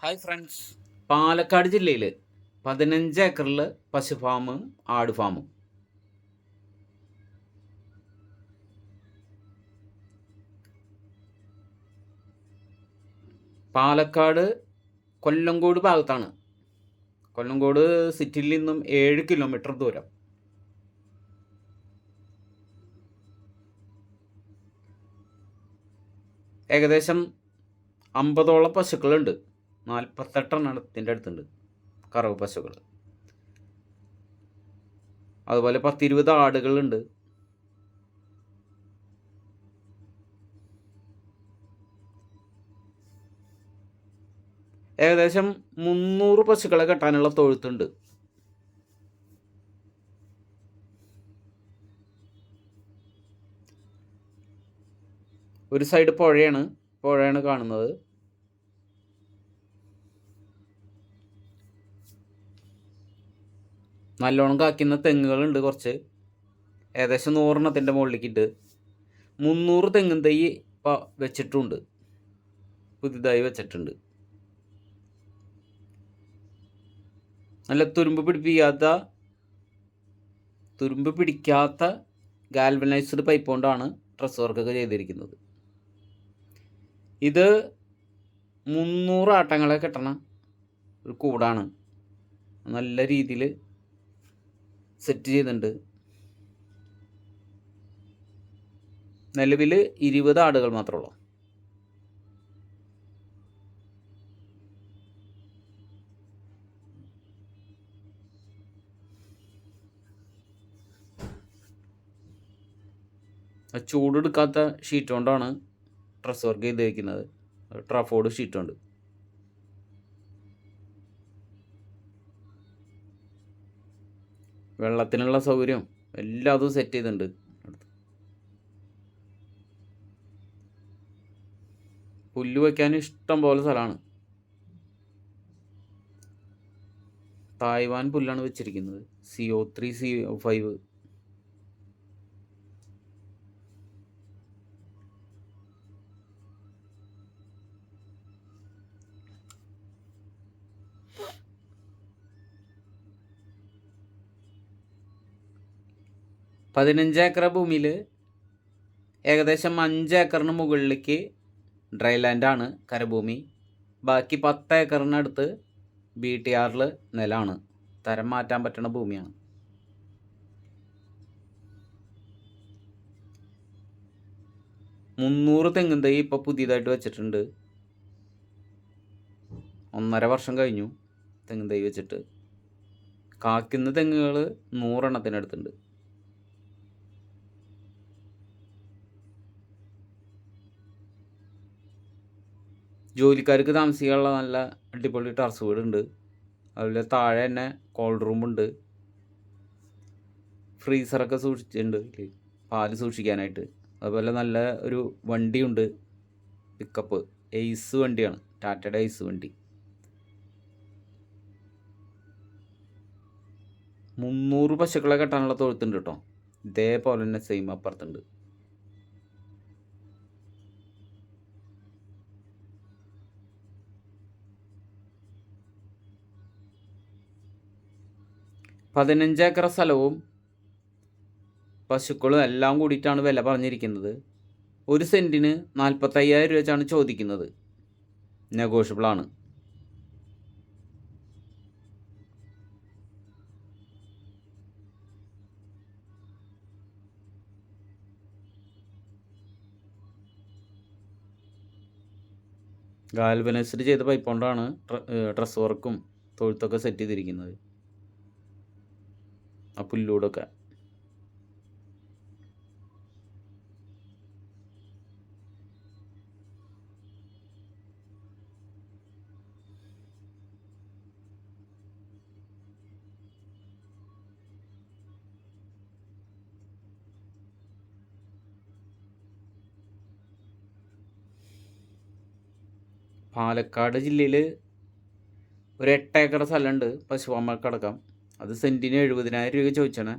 Hi friends Palakkad ജില്ലയിൽ പതിനഞ്ച് ഏക്കറിൽ പശു ഫാമും ആട് ഫാമും പാലക്കാട് കൊല്ലങ്കോട് ഭാഗത്താണ്. കൊല്ലങ്കോട് സിറ്റിയിൽ നിന്നും ഏഴ് കിലോമീറ്റർ ദൂരം. ഏകദേശം അമ്പതോളം പശുക്കളുണ്ട്. നാൽപ്പത്തെട്ടെണ്ണത്തിന്റെ അടുത്തുണ്ട് കറവ് പശുക്കൾ. അതുപോലെ പത്തിരുപത് ആടുകളുണ്ട്. ഏകദേശം മുന്നൂറ് പശുക്കളെ കെട്ടാനുള്ള തൊഴുത്തുണ്ട്. ഒരു സൈഡ് പുഴയാണ്. പുഴയാണ് കാണുന്നത്. നല്ലോണം കാക്കുന്ന തെങ്ങുകളുണ്ട് കുറച്ച്. ഏകദേശം നൂറെണ്ണത്തിന്റെ മുകളിലേക്കിട്ട് മുന്നൂറ് തെങ്ങും തൈ ഇപ്പോൾ വെച്ചിട്ടുണ്ട്. പുതിയതായി വെച്ചിട്ടുണ്ട്. നല്ല തുരുമ്പ് പിടിപ്പിക്കാത്ത തുരുമ്പ് പിടിക്കാത്ത ഗാൽവനൈസ്ഡ് പൈപ്പ് കൊണ്ടാണ് ഡ്രസ് വർക്കൊക്കെ ചെയ്തിരിക്കുന്നത്. ഇത് മുന്നൂറ് ആട്ടങ്ങളെ കെട്ടണ ഒരു കൂടാണ്. നല്ല രീതിയിൽ സെറ്റ് ചെയ്തിട്ടുണ്ട്. നിലവിൽ ഇരുപത് ആടുകൾ മാത്രമേ ചൂടെടുക്കാത്ത ഷീറ്റ് കൊണ്ടാണ് ഡ്രസ് വർക്ക് ചെയ്ത് വയ്ക്കുന്നത് ട്രഫോർഡ് ഷീറ്റ് വെള്ളത്തിനുള്ള സൗകര്യം എല്ലാം അതും സെറ്റ് ചെയ്തിട്ടുണ്ട്. പുല്ല് വയ്ക്കാൻ ഇഷ്ടം പോലെ സ്ഥലമാണ് തായ്വാൻ പുല്ലാണ് വെച്ചിരിക്കുന്നത്. C O three C O five പതിനഞ്ച് ഏക്കർ ഭൂമിയിൽ ഏകദേശം അഞ്ച് ഏക്കറിന് മുകളിലേക്ക് ഡ്രൈ ലാൻഡാണ് കരഭൂമി. ബാക്കി പത്ത് ഏക്കറിനടുത്ത് ബി ടി ആറിൽ നിലമാണ് തരം മാറ്റാൻ പറ്റുന്ന ഭൂമിയാണ്. മുന്നൂറ് തെങ്ങും തൈ ഇപ്പോൾ പുതിയതായിട്ട് വെച്ചിട്ടുണ്ട്. ഒന്നര വർഷം കഴിഞ്ഞു തെങ്ങും തൈ വെച്ചിട്ട്. കാക്കുന്ന തെങ്ങുകൾ നൂറെണ്ണത്തിനടുത്തുണ്ട് ജോലിക്കാർക്ക് താമസിക്കാനുള്ള നല്ല അടിപൊളി ടെറസ് വീടുണ്ട്. അതുപോലെ താഴെ തന്നെ കോൾഡ് റൂമുണ്ട് ഫ്രീസറൊക്കെ സൂക്ഷിച്ചിട്ടുണ്ട്. പാൽ സൂക്ഷിക്കാനായിട്ട്. അതുപോലെ നല്ല ഒരു വണ്ടിയുണ്ട്. പിക്കപ്പ് എയ്സ് വണ്ടിയാണ്. ടാറ്റയുടെ എയ്സ് വണ്ടി. മുന്നൂറ് പശുക്കളെ കെട്ടാനുള്ള തൊഴുത്തുണ്ട് കേട്ടോ ഇതേപോലെ തന്നെ സെയിം അപ്പുറത്തുണ്ട്. പതിനഞ്ച് ഏക്കർ സ്ഥലവും പശുക്കളും എല്ലാം കൂടിയിട്ടാണ് വില പറഞ്ഞിരിക്കുന്നത്. ഒരു സെന്റിന് നാൽപ്പത്തയ്യായിരം രൂപ വെച്ചാണ് ചോദിക്കുന്നത് നെഗോഷ്യബിളാണ് ഗാൽവനൈസ്ഡ് ചെയ്ത പൈപ്പ് കൊണ്ടാണ് ഡ്രസ് വർക്കും തൊഴുത്തൊക്കെ സെറ്റ് ചെയ്തിരിക്കുന്നത്. ആ പുല്ലൂടൊക്കെ പാലക്കാട് ജില്ലയിൽ ഒരു എട്ട് ഏക്കർ സ്ഥലമുണ്ട്. പശുപാമ്പക്കടക്കം അത് സെന്റിന് എഴുപതിനായിരം രൂപ ചോദിച്ചാണ്.